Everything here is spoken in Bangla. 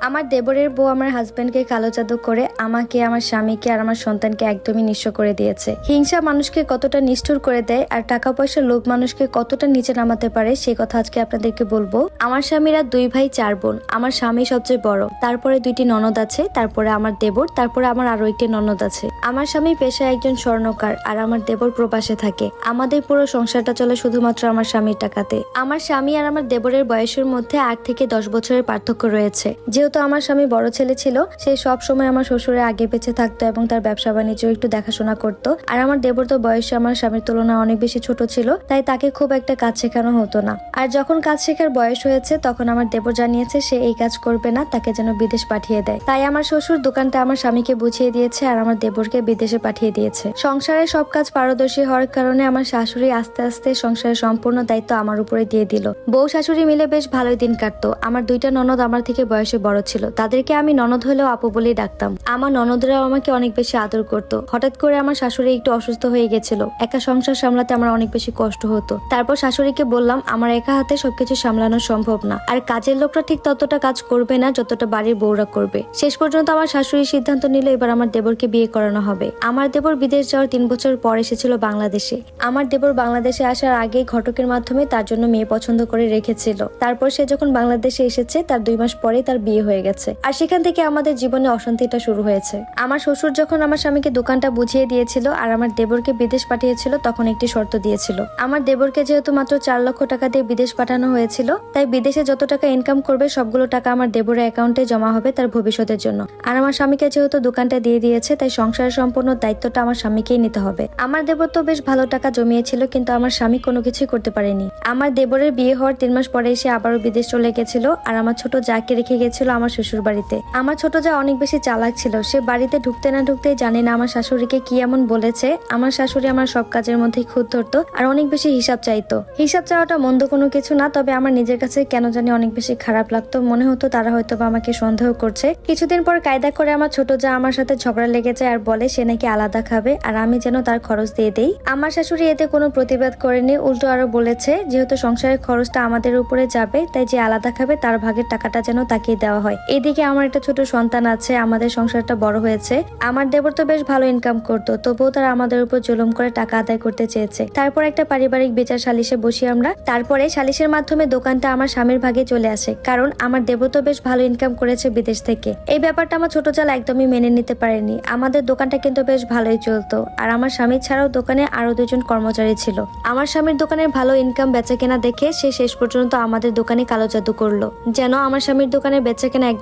আমার দেবরের বউ আমার হাজবেন্ডকে কালো জাদু করে আমাকে, আমার স্বামীকে আর আমার সন্তানকে একদমই নিঃস্ব করে দিয়েছে। হিংসা মানুষকে কতটা নিষ্ঠুর করে দেয় আর টাকা পয়সা লোভ মানুষকে কতটা নিচে নামাতে পারে সেই কথা আজকে আপনাদেরকে বলব। আমার স্বামীরা দুই ভাই, চার বোন। আমার স্বামী সবচেয়ে বড়। তারপরে দুইটি ননদ আছে, তারপরে আমার দেবর, তারপরে আমার আরও একটি ননদ আছে। আমার স্বামী পেশায় একজন স্বর্ণকার আর আমার দেবর প্রবাসে থাকে। আমাদের পুরো সংসারটা চলে শুধুমাত্র আমার স্বামীর টাকাতে। আমার স্বামী আর আমার দেবরের বয়সের মধ্যে আট থেকে দশ বছরের পার্থক্য রয়েছে। যেহেতু আমার স্বামী বড় ছেলে ছিল, সে সব সময় আমার শ্বশুরে আগে পেছে থাকতো এবং তার ব্যবসা বাণিজ্য একটু দেখাশোনা করত। আর আমার দেবর তো বয়সে আমার স্বামীর তুলনায় অনেক বেশি ছোট ছিল, তাই তাকে খুব একটা কাজ শেখানো হতো না। আর যখন কাজ শেখার বয়স হয়েছে, তখন আমার দেবর জানিয়েছে, সে এই কাজ করবে না, তাকে যেন বিদেশ পাঠিয়ে দেয়। তাই আমার শ্বশুর দোকানটা আমার স্বামীকে বুঝিয়ে দিয়েছে আর আমার দেবরকে বিদেশে পাঠিয়ে দিয়েছে। সংসারে সব কাজ পারদর্শী হওয়ার কারণে আমার শাশুড়ি আস্তে আস্তে সংসারের সম্পূর্ণ দায়িত্ব আমার উপরে দিয়ে দিল। বউ শাশুড়ি মিলে বেশ ভালোই দিন কাটতো। আমার দুইটা ননদ আমার থেকে বয়সে বড় ছিল। তাদেরকে আমি ননদ হলেও আপু বলেই ডাকতাম। আমার ননদরাও আমাকে অনেক বেশি আদর করতো। হঠাৎ করে আমার শাশুড়ি একটু অসুস্থ হয়ে গেছিল। একা সংসার সামলাতে আমার অনেক বেশি কষ্ট হতো। তারপর শাশুড়িকে বললাম, আমার একা হাতে সবকিছু সামলানো সম্ভব না। আর কাজের লোকরা ঠিক ততটা কাজ করবে না যতটা বাড়ির বউরা করবে। শেষ পর্যন্ত আমার শাশুড়ি সিদ্ধান্ত নিল এবার আমার দেবরকে বিয়ে করানো হবে। আমার দেবর বিদেশ যাওয়ার তিন বছর পর এসেছিল বাংলাদেশে। আমার দেবর বাংলাদেশে আসার আগে ঘটকের মাধ্যমে তার জন্য মেয়ে পছন্দ করে রেখেছিল। তারপর সে যখন বাংলাদেশে এসেছে, তার দুই মাস পরে তার বিয়ে হয়ে গেছে। আর সেখান থেকে আমাদের জীবনে অশান্তিটা শুরু হয়েছে। আমার শ্বশুর যখন আমার স্বামীকে দোকানটা বুঝিয়ে দিয়েছিল আর আমার দেবরকে বিদেশ পাঠিয়েছিল, তখন একটি শর্ত দিয়েছিল। আমার দেবরকে যেহেতু মাত্র চার লক্ষ টাকা দিয়ে বিদেশ পাঠানো হয়েছিল, তাই বিদেশে যত টাকা ইনকাম করবে, সবগুলো টাকা আমার দেবরের অ্যাকাউন্টে জমা হবে তার ভবিষ্যতের জন্য। আর আমার স্বামীকে যেহেতু দোকানটা দিয়ে দিয়েছে, তাই সংসারের সম্পূর্ণ দায়িত্বটা আমার স্বামীকেই নিতে হবে। আমার দেবর তো বেশ ভালো টাকা জমিয়েছিল, কিন্তু আমার স্বামী কোনো কিছুই করতে পারেনি। আমার দেবরের বিয়ে হওয়ার তিন মাস পরে এসে আবারও বিদেশ চলে গেছিল, আর আমার ছোট যাকে রেখে গেছিল আমার শ্বশুর বাড়িতে আমার ছোট যা অনেক বেশি চালাক ছিল, সে বাড়িতে ঢুকতে না ঢুকতেই জানে না আমার শাশুড়িকে কি এমন বলেছে। আমার শাশুড়ি আমার সব কাজের মধ্যে খুদ ধরতো আর অনেক বেশি হিসাব চাইতো। হিসাব চাওয়াটা মন্দ কোনো কিছু না, তবে আমার নিজের কাছে কেন জানি অনেক বেশি খারাপ লাগতো। মনে হতো তারা হয়তো আমাকে সন্দেহ করছে। কিছুদিন পর কায়দা করে আমার ছোট যা আমার সাথে ঝগড়া লেগে যায় আর বলে সে নাকি আলাদা খাবে আর আমি যেন তার খরচ দিয়ে দেই। আমার শাশুড়ি এতে কোনো প্রতিবাদ করেনি, উল্টো আরও বলেছে, যেহেতু সংসারের খরচটা আমাদের উপরে যাবে, তাই যে আলাদা খাবে তার ভাগের টাকাটা যেন তাকে দেওয়া হয়। এদিকে আমার একটা ছোট সন্তান আছে, আমাদের সংসারটা বড় হয়েছে। আমার দেবর তো বেশ ভালো ইনকাম করতো, তবুও তারা আমাদের উপর জুলুম করে টাকা আদায় করতে চেয়েছে। তারপর একটা পারিবারিক বিচার সালিশে বসি আমরা। তারপরে সালিশের মাধ্যমে দোকানটা আমার স্বামীর ভাগে চলে আসে, কারণ আমার দেবর তো বেশ ভালো ইনকাম করেছে বিদেশ থেকে। এই ব্যাপারটা আমার ছোট চাল একদমই মেনে নিতে পারেনি। আমাদের দোকানটা কিন্তু বেশ ভালোই চলতো, আর আমার স্বামী ছাড়াও দোকানে আরও দুজন কর্মচারী ছিল। আমার স্বামীর দোকানের ভালো ইনকাম বেচা কেনা দেখে সে শেষ পর্যন্ত আমাদের দোকানে কালো জাদু করল, যেন আমার স্বামীর দোকানের বেচা কেনা একদম